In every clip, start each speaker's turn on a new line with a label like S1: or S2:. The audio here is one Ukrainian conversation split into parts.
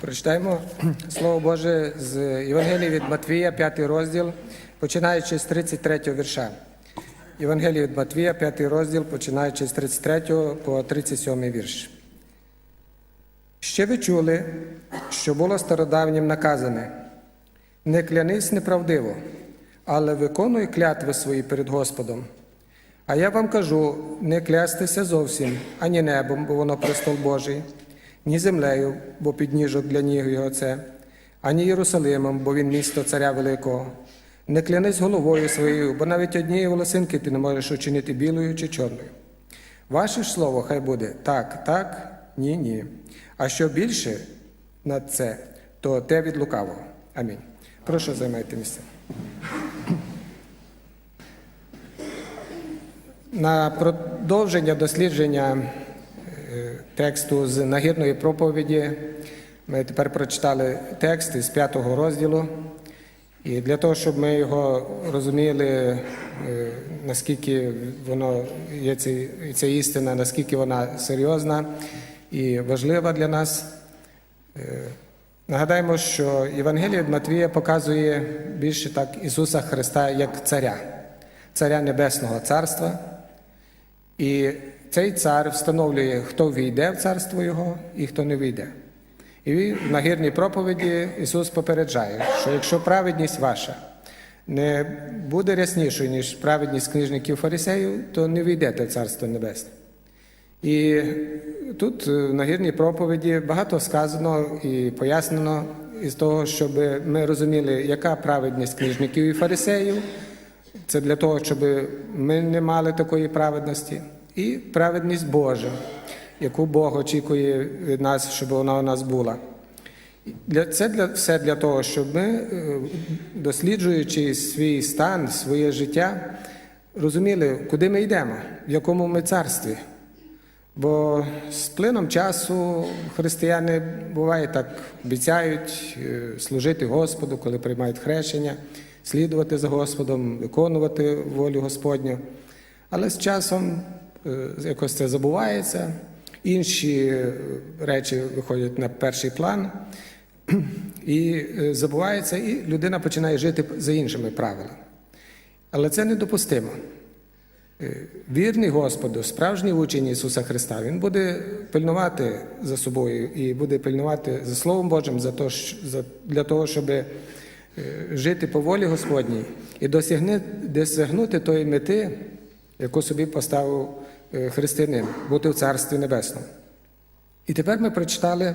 S1: Прочитаємо Слово Боже з Євангелії від Матвія, 5 розділ, починаючи з 33 вірша. Євангелія від Матвія, 5 розділ, починаючи з 33 по 37 вірш. Ще ви чули, що було стародавнім наказане. Не клянись неправдиво, але виконуй клятви свої перед Господом. А я вам кажу, не клястися зовсім, ані небом, бо воно престол Божий, ні землею, бо підніжок для ніг його це, ані Єрусалимом, бо він місто царя великого. Не клянись головою своєю, бо навіть однієї волосинки ти не можеш учинити білою чи чорною. Ваше ж слово хай буде так, так, ні, ні. А що більше над це, то те від лукавого. Амінь. Прошу займайте місце. На продовження дослідження тексту з нагірної проповіді ми тепер прочитали текст із п'ятого розділу. І для того, щоб ми його розуміли, е, наскільки воно є ця істина, наскільки вона серйозна і важлива для нас, е, нагадаємо, що Євангеліє від Матвія показує більше так Ісуса Христа як царя, царя Небесного Царства. І цей цар встановлює, хто війде в царство Його і хто не війде. І він в нагірній проповіді Ісус попереджає, що якщо праведність ваша не буде ряснішою, ніж праведність книжників фарисеїв, то не війдете в Царство Небесне. І тут е, в нагірній проповіді багато сказано і пояснено із того, щоб ми розуміли, яка праведність книжників і фарисеїв. Це для того, щоб ми не мали такої праведності, і праведність Божа, яку Бог очікує від нас, щоб вона у нас була. Це все для того, щоб ми, е, досліджуючи свій стан, своє життя, розуміли, куди ми йдемо, в якому ми царстві. Бо з плином часу християни буває так обіцяють е, служити Господу, коли приймають хрещення, слідувати за Господом, виконувати волю Господню. Але з часом якось це забувається, інші е, речі виходять на перший план, і е, забувається, і людина починає жити за іншими правилами. Але це недопустимо. Е, Вірний Господу, справжній учень Ісуса Христа, Він буде пильнувати за собою і буде пильнувати за Словом Божим за то, для того, щоб е, жити по волі Господній і досягнути тої мети, яку собі поставив е, християнин, бути в Царстві Небесному. І тепер ми прочитали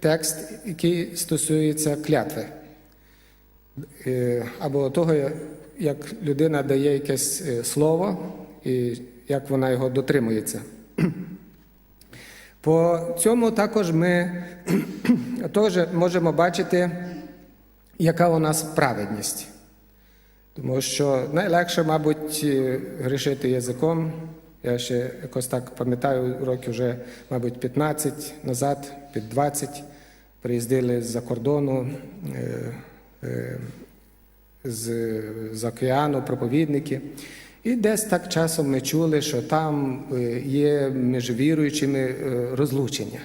S1: текст, який стосується клятви. Е, або того, як людина дає якесь е, слово і як вона його дотримується. По цьому також ми теж можемо бачити, яка у нас праведність. Тому що найлегше, мабуть, е, грішити язиком. Я ще якось так пам'ятаю, років вже, мабуть, 15 назад, під 20, приїздили з-за кордону. е, е, з, з океану, проповідники. І десь так часом ми чули, що там е, є між віруючими розлучення.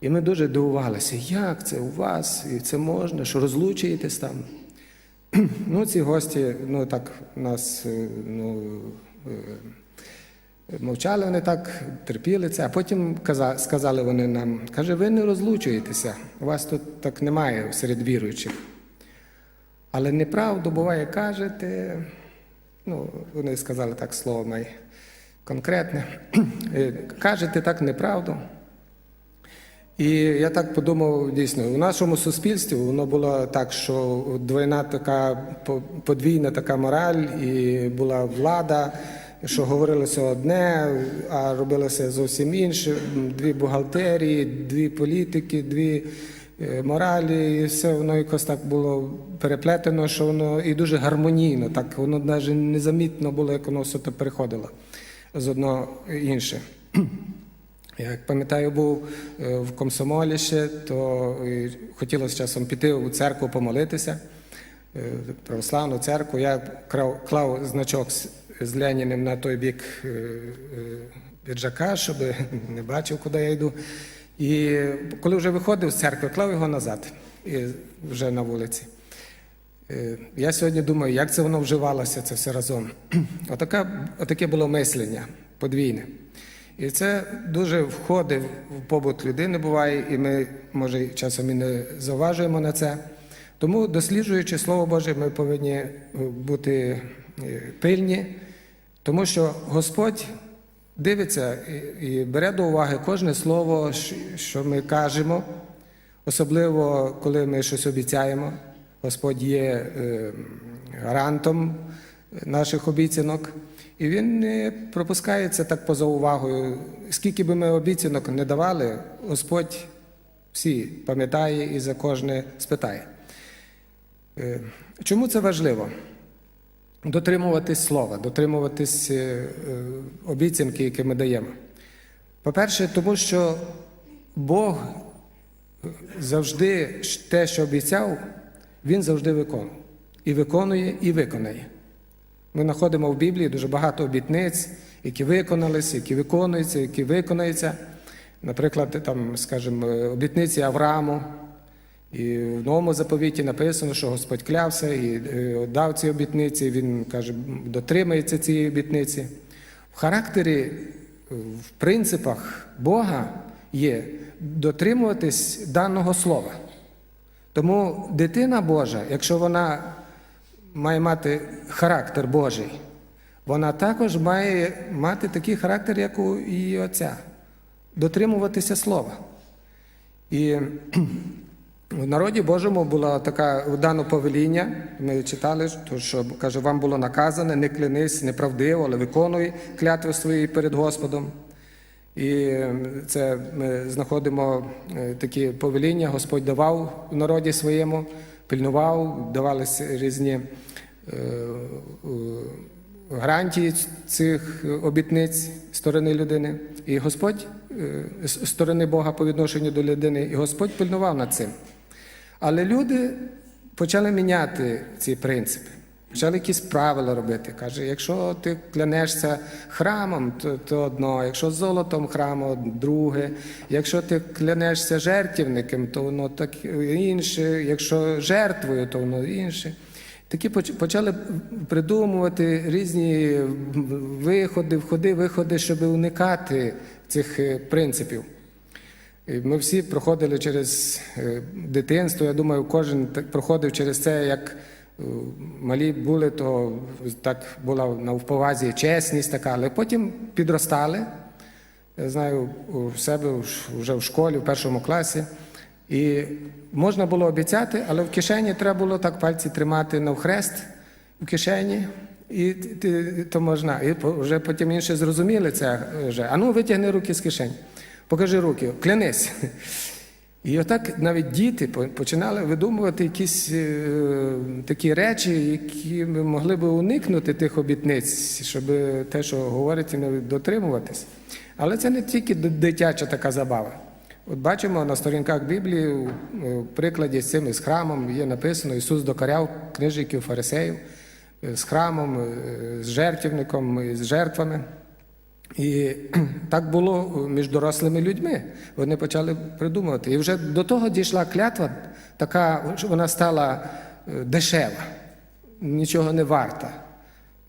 S1: І ми дуже дивувалися, як це у вас, і це можна, що розлучуєтесь там. Ну, ці гості, ну так нас ну, мовчали вони так, терпіли це, а потім сказали вони нам, каже, ви не розлучуєтеся, у вас тут так немає серед віруючих. Але неправду буває, кажете, ну, вони сказали так слово май конкретне, Е, кажете так неправду. І я так подумав, дійсно, у нашому суспільстві воно було так, що двойна така подвійна така мораль, і була влада, що говорилося одне, а робилося зовсім інше. Дві бухгалтерії, дві політики, дві е, моралі, і все воно якось так було переплетено, що воно і дуже гармонійно, так воно навіть незамітно було, як воно все то переходило з одного інше. Я пам'ятаю, був е, в комсомолі ще, то хотілося часом піти у церкву помолитися, е, православну церкву. Я клав значок з- Леніним на той бік е, е, піджака, щоб не бачив, куди я йду. І коли вже виходив з церкви, клав його назад і вже на вулиці. Е, Я сьогодні думаю, як це воно вживалося, це все разом. Отака, отаке було мислення подвійне. І це дуже входить в побут людини, буває, і ми, може, часом і не зауважуємо на це. Тому, досліджуючи Слово Боже, ми повинні бути пильні, тому що Господь дивиться і- бере до уваги кожне слово, що ми кажемо, особливо коли ми щось обіцяємо. Господь є е, гарантом наших обіцянок, і він не пропускається так поза увагою. Скільки би ми обіцянок не давали, Господь всі пам'ятає і за кожне спитає. Е, Чому це важливо? Дотримуватись слова, дотримуватись е, е, обіцянки, які ми даємо. По-перше, тому що Бог завжди те, що обіцяв, Він завжди виконує. І виконує, і виконає. Ми знаходимо в Біблії дуже багато обітниць, які виконались, які виконуються, які виконаються. Наприклад, там, скажімо, обітниці Аврааму. І в новому заповіті написано, що Господь клявся і е, дав ці обітниці. Він каже, дотримається цієї обітниці. В характері, е, в принципах Бога є дотримуватись даного слова. Тому дитина Божа, якщо вона має мати характер Божий, вона також має мати такий характер, як у її отця, дотримуватися слова. І в народі Божому було таке дано повеління. Ми читали, що- каже, вам було наказане, не клянись неправдиво, але виконуй клятви свої перед Господом. І це ми знаходимо е, такі повеління, Господь давав народі своєму, пильнував, давалися різні е, гарантії цих обітниць сторони людини. І Господь е, сторони Бога по відношенню до людини, і Господь пильнував над цим. Але люди почали міняти ці принципи, почали якісь правила робити. Каже, якщо ти клянешся храмом, то, то одно, якщо золотом храму, друге, якщо ти клянешся жертівником, то воно так інше, якщо жертвою, то воно інше. Такі почали придумувати різні виходи, входи, виходи, щоб уникати цих е, принципів. Ми всі проходили через е, дитинство. Я думаю, кожен проходив через це, як е, малі були, то так була на вповазі чесність така, але потім підростали. Я знаю, у себе вже в школі, в першому класі. І можна було обіцяти, але в кишені треба було так пальці тримати навхрест в кишені, і то можна. І вже потім інші зрозуміли це вже. А ну витягни руки з кишень. Покажи руки, клянись. І отак навіть діти починали видумувати якісь е, такі речі, які ми могли би уникнути тих обітниць, щоб те, що говорить, не дотримуватись. Але це не тільки дитяча така забава. От бачимо на сторінках Біблії, у прикладі з цим із храмом є написано, Ісус докоряв книжників фарисеїв е, з храмом, е, з жертівником, з жертвами. І так було між дорослими людьми. Вони почали придумувати. І вже до того дійшла клятва, така, що вона стала е, дешева, нічого не варта.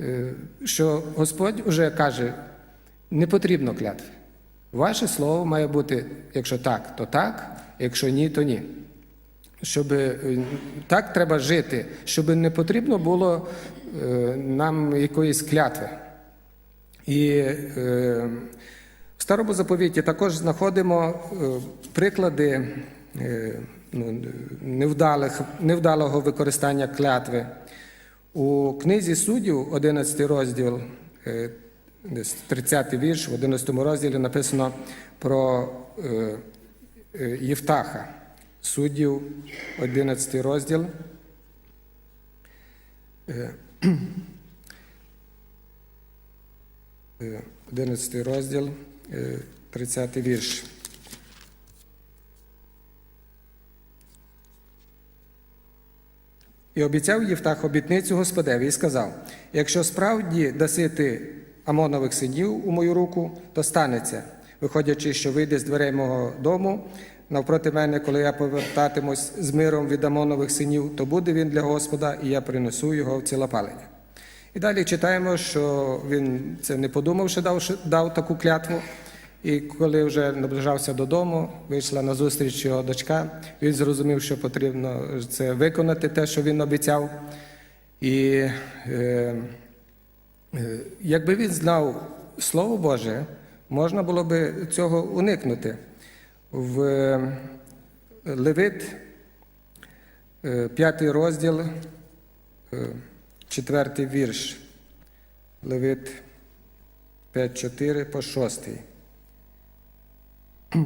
S1: Е, Що Господь вже каже, не потрібно клятви. Ваше слово має бути, якщо так, то так, якщо ні, то ні. Щоб е, так треба жити, щоб не потрібно було е, нам якоїсь клятви. І е, в старому заповіті також знаходимо е, приклади е, ну, невдалих, невдалого використання клятви. У книзі суддів, 11 розділ, е, десь 30 вірш, в 11 розділі написано про Євтаха. Суддів, 11 розділ. Е, Е, 11 розділ, е, 30 вірш. І обіцяв Євтах обітницю Господеві і сказав: якщо справді даси ти Амонових синів у мою руку, то станеться. виходячи, що вийде з дверей мого дому, навпроти мене, коли я повертатимусь з миром від Амонових синів, то буде він для Господа, і я принесу його в цілопалення. І далі читаємо, що він це не подумавши, дав, дав таку клятву. І коли вже наближався додому, вийшла на зустріч його дочка, він зрозумів, що потрібно це виконати, те, що він обіцяв. І е, е, якби він знав Слово Боже, можна було би цього уникнути. В е, Левит, е, п'ятий розділ, е, четвертий вірш. Левит 5.4 по 6.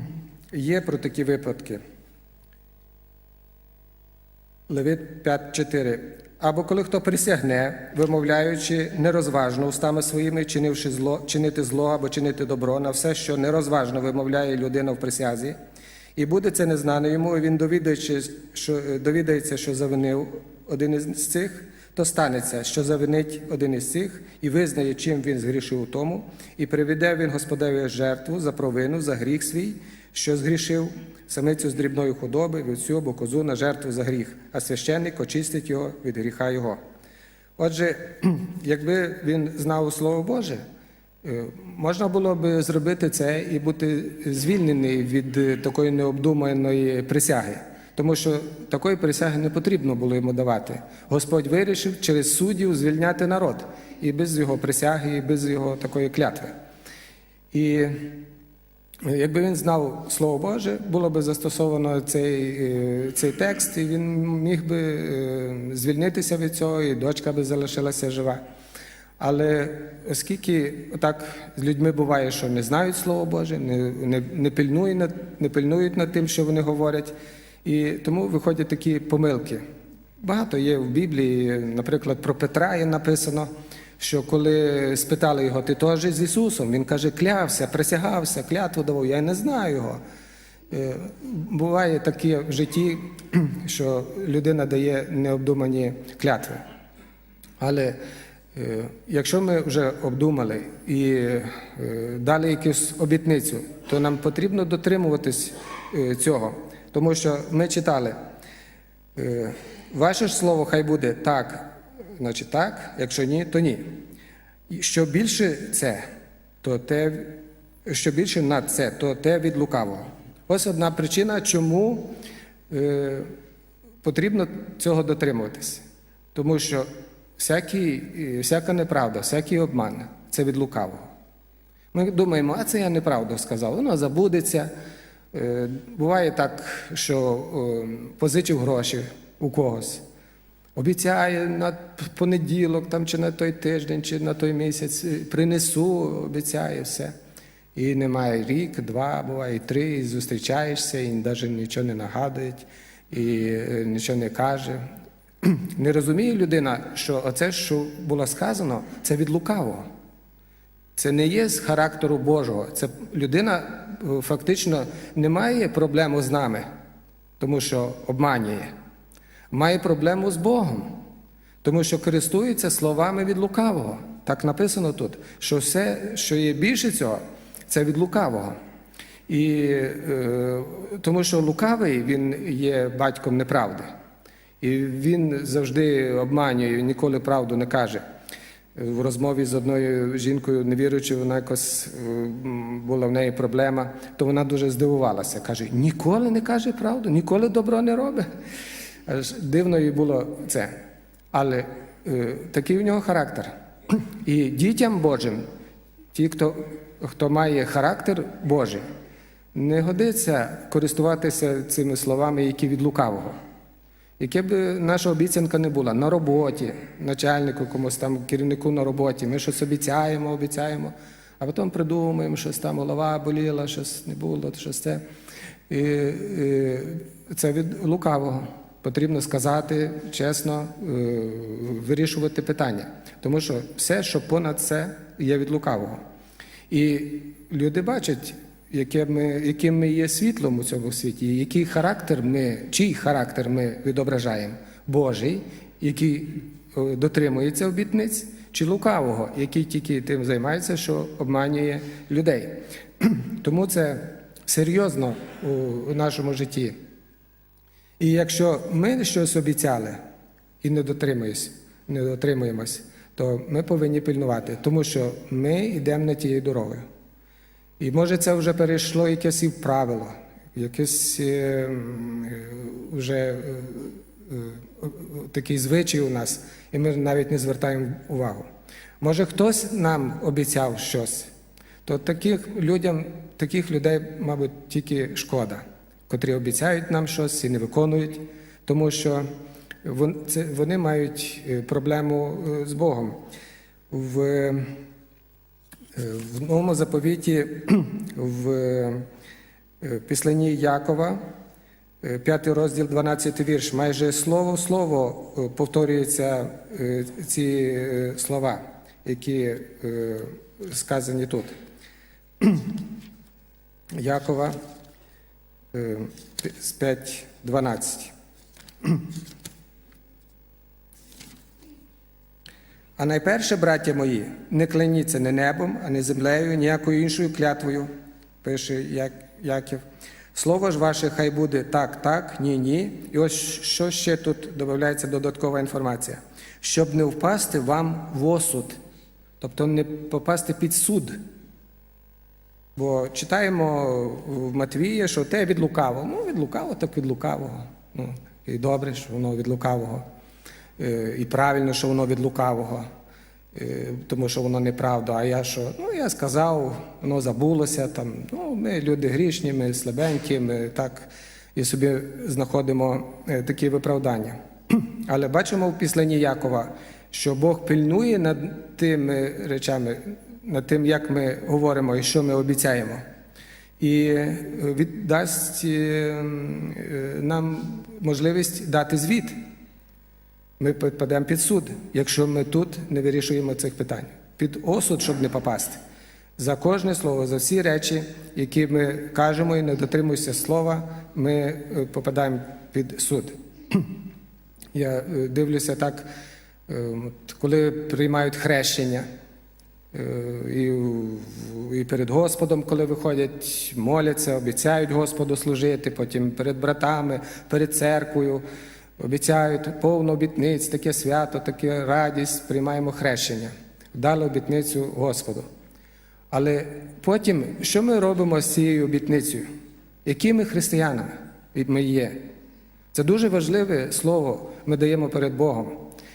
S1: Є про такі випадки. Левит 5.4. Або коли хто присягне, вимовляючи нерозважно устами своїми, чинивши зло, чинити зло або чинити добро на все, що нерозважно вимовляє людина в присязі, і буде це незнано йому, і він що, довідається, що завинив один із цих, то станеться, що завинить один із цих, і визнає, чим він згрішив у тому, і приведе він Господеві жертву за провину, за гріх свій, що згрішив, самицю з дрібної худоби, вівцю або козу на жертву за гріх, а священник очистить його від гріха його. Отже, якби він знав Слово Боже, е, можна було б зробити це і бути звільнений від е, такої необдуманої присяги. Тому що такої присяги не потрібно було йому давати. Господь вирішив через суддів звільняти народ і без його присяги, і без його такої клятви. І Якби він знав Слово Боже, було б застосовано цей, е, цей текст, і він міг би е, звільнитися від цього, і дочка би залишилася жива. Але оскільки так з людьми буває, що не знають Слово Боже, не, не, не, пильнують над, не пильнують над тим, що вони говорять, і тому виходять такі помилки. Багато є в Біблії, наприклад, про Петра є написано що коли спитали його, ти теж з Ісусом, він каже, клявся, присягався, клятву давав, я не знаю його. Е, Буває таке в житті, що людина дає необдумані клятви. Але е, якщо ми вже обдумали і е, дали якусь обітницю, то нам потрібно дотримуватись цього. Тому що ми читали, ваше ж слово хай буде так, значить так, якщо ні, то ні. Що більше це, то те, що більше над це, то те від лукавого. Ось одна причина, чому е, потрібно цього дотримуватися. Тому що всякий, е, всяка неправда, всякий обман це від лукавого. Ми думаємо, а це я неправду сказав, воно забудеться. Е, буває так, що е, позичив гроші у когось. Обіцяє на понеділок, там, чи на той тиждень, чи на той місяць принесу, обіцяє все. І немає рік, два, буває три, і зустрічаєшся, і навіть нічого не нагадують, і е, нічого не каже. Не розуміє людина, що оце, що було сказано, це від лукавого. Це не є з характеру Божого. Це людина е, фактично не має проблему з нами, тому що обманює має проблему з Богом, тому що користується словами від лукавого. Так написано тут, що все, що є більше цього, це від лукавого. І е, тому що лукавий він є батьком неправди. І він завжди обманює, ніколи правду не каже. В розмові з одною жінкою, невіруючи, вона якось е, була в неї проблема, то вона дуже здивувалася. Каже: ніколи не каже правду, ніколи добро не робить. Аж дивно їй було це. Але е, такий у нього характер. І дітям Божим, ті, хто, хто має характер Божий, не годиться користуватися цими словами, які від лукавого. Яке б наша обіцянка не була на роботі, начальнику, комусь там керівнику на роботі, ми щось обіцяємо, обіцяємо, а потім придумаємо, щось там голова боліла, щось не було, щось це. І, і, Це від лукавого. Потрібно сказати чесно, е, вирішувати питання. Тому що все, що понад це, є від лукавого. І люди бачать, яке ми, яким ми є світлом у цьому світі, який характер ми, чий характер ми відображаємо? Божий, який е, дотримується обітниць, чи лукавого, який тільки тим займається, що обманює людей. Тому це серйозно у, нашому житті. І якщо ми щось обіцяли і не дотримуємось, не дотримуємось, то ми повинні пильнувати, тому що ми йдемо не тією дорогою. І може це вже перейшло якесь і правило, якийсь е, е, вже е, е, такий звичай у нас, і ми навіть не звертаємо увагу. Може, хтось нам обіцяв щось, то таких людям, таких людей, мабуть, тільки шкода, котрі обіцяють нам щось і не виконують, тому що вони мають е, проблему з Богом. В в новому заповіті в е, післанні Якова, е, п'ятий розділ, 12 вірш, майже слово слово е, повторюються е, ці е, слова, які е, сказані тут. Якова е, з 5.12. А найперше, браття мої, не кляніться не небом, а не землею, ніякою іншою клятвою, пише Яків. Слово ж ваше хай буде так, так, ні, ні. І ось що ще тут додається додаткова інформація. Щоб не впасти вам в осуд, тобто не попасти під суд. Бо читаємо в Матвія, що те від лукавого. Ну, від лукавого, так від лукавого. Ну, і добре, що воно від лукавого. Е, І правильно, що воно від лукавого, Е, тому що воно неправда. А я що? Ну, я сказав, воно забулося. Там. Ну, ми люди грішні, ми слабенькі, ми так і собі знаходимо е, такі виправдання. Але бачимо в післанні Якова, що Бог пильнує над тими речами, над тим, як ми говоримо і що ми обіцяємо. І віддасть нам можливість дати звіт. Ми підпадемо під суд, якщо ми тут не вирішуємо цих питань. Під осуд, щоб не попасти. За кожне слово, за всі речі, які ми кажемо і не дотримуємося слова, ми е, попадаємо під суд. Я е, дивлюся так, е, коли приймають хрещення, і, і перед Господом, коли виходять, моляться, обіцяють Господу служити, потім перед братами, перед церквою, обіцяють повну обітниць, таке свято, таке радість, приймаємо хрещення, дали обітницю Господу. Але потім, що ми робимо з цією обітницею? Які ми християнами ми є? Це дуже важливе слово ми даємо перед Богом.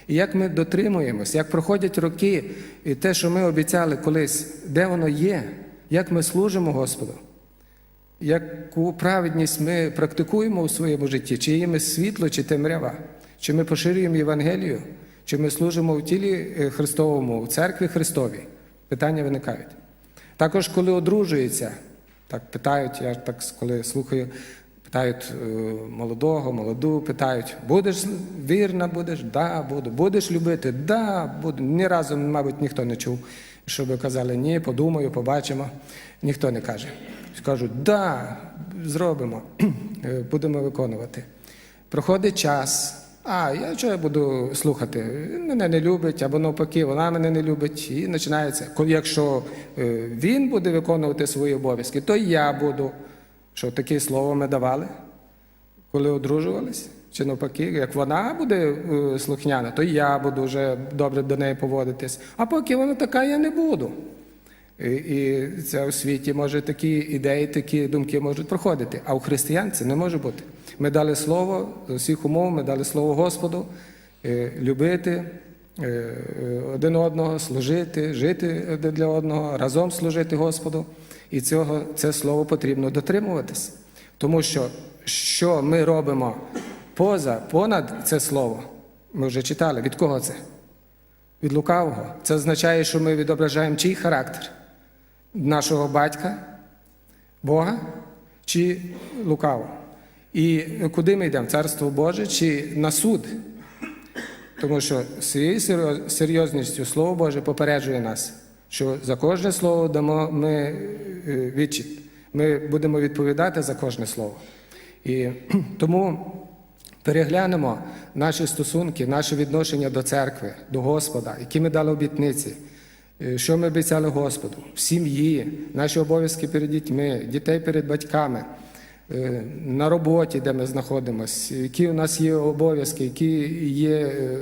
S1: І як ми дотримуємось, як проходять роки, і те, що ми обіцяли колись, де воно є, як ми служимо Господу, яку праведність ми практикуємо у своєму житті, чи є ми світло, чи темрява, чи ми поширюємо Євангелію, чи ми служимо в тілі е, Христовому, в церкві Христовій. Питання виникають. Також, коли одружуються, так питають, я так коли слухаю, питають е, молодого, молоду, питають, будеш вірна, будеш? Да, буду. Будеш любити? Да, буду. Ні разу, мабуть, ніхто не чув, щоб казали ні, подумаю, побачимо. Ніхто не каже. Скажуть, да, зробимо, Е, будемо виконувати. Проходить час. А, я чого я буду слухати? Він мене не любить, або навпаки, вона мене не любить. І починається. Якщо е, він буде виконувати свої обов'язки, то я буду. Що таке слово ми давали, коли одружувались? Чи навпаки, як вона буде е, слухняна, то я буду вже добре до неї поводитись. А поки вона така, я не буду. І, це у світі може такі ідеї, такі думки можуть проходити. А у християн це не може бути. Ми дали слово з усіх умов, ми дали слово Господу, е, любити е, е, один одного, служити, жити для одного, разом служити Господу. І цього це слово потрібно дотримуватись. Тому що що ми робимо поза, понад це слово, ми вже читали, від кого це? Від лукавого. Це означає, що ми відображаємо чий характер? Нашого батька, Бога чи лукаво? І куди ми йдемо? Царство Боже чи на суд? Тому що серйоз- серйозністю Слово Боже попереджує нас, що за кожне слово дамо ми е, відчіт. Ми будемо відповідати за кожне слово. І тому переглянемо наші стосунки, наше відношення до церкви, до Господа, які ми дали обітниці, що ми обіцяли Господу, в сім'ї, наші обов'язки перед дітьми, дітей перед батьками, е, на роботі, де ми знаходимося, які у нас є обов'язки, які є е,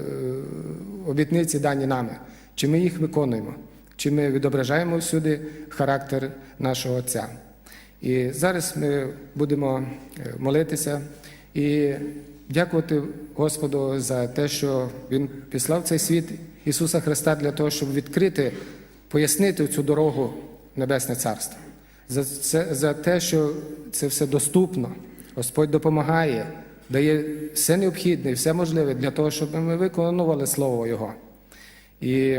S1: обітниці дані нами, чи ми їх виконуємо, чи ми відображаємо всюди характер нашого Отця. І зараз ми будемо е, молитися і дякувати Господу за те, що Він післав цей світ Ісуса Христа для того, щоб відкрити, пояснити цю дорогу Небесне Царство. За, це, за те, що це все доступно, Господь допомагає, дає все необхідне і все можливе для того, щоб ми виконували Слово Його. І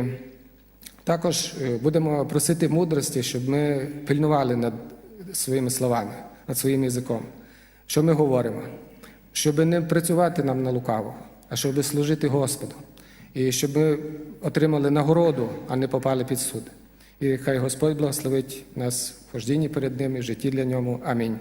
S1: також е, будемо просити мудрості, щоб ми пильнували над своїми словами, над своїм язиком, що ми говоримо, щоб не працювати нам на лукаво, а щоб служити Господу. І щоб ми отримали нагороду, а не попали під суд. І хай Господь благословить нас в хождінні перед ним і в житті для ньому. Амінь.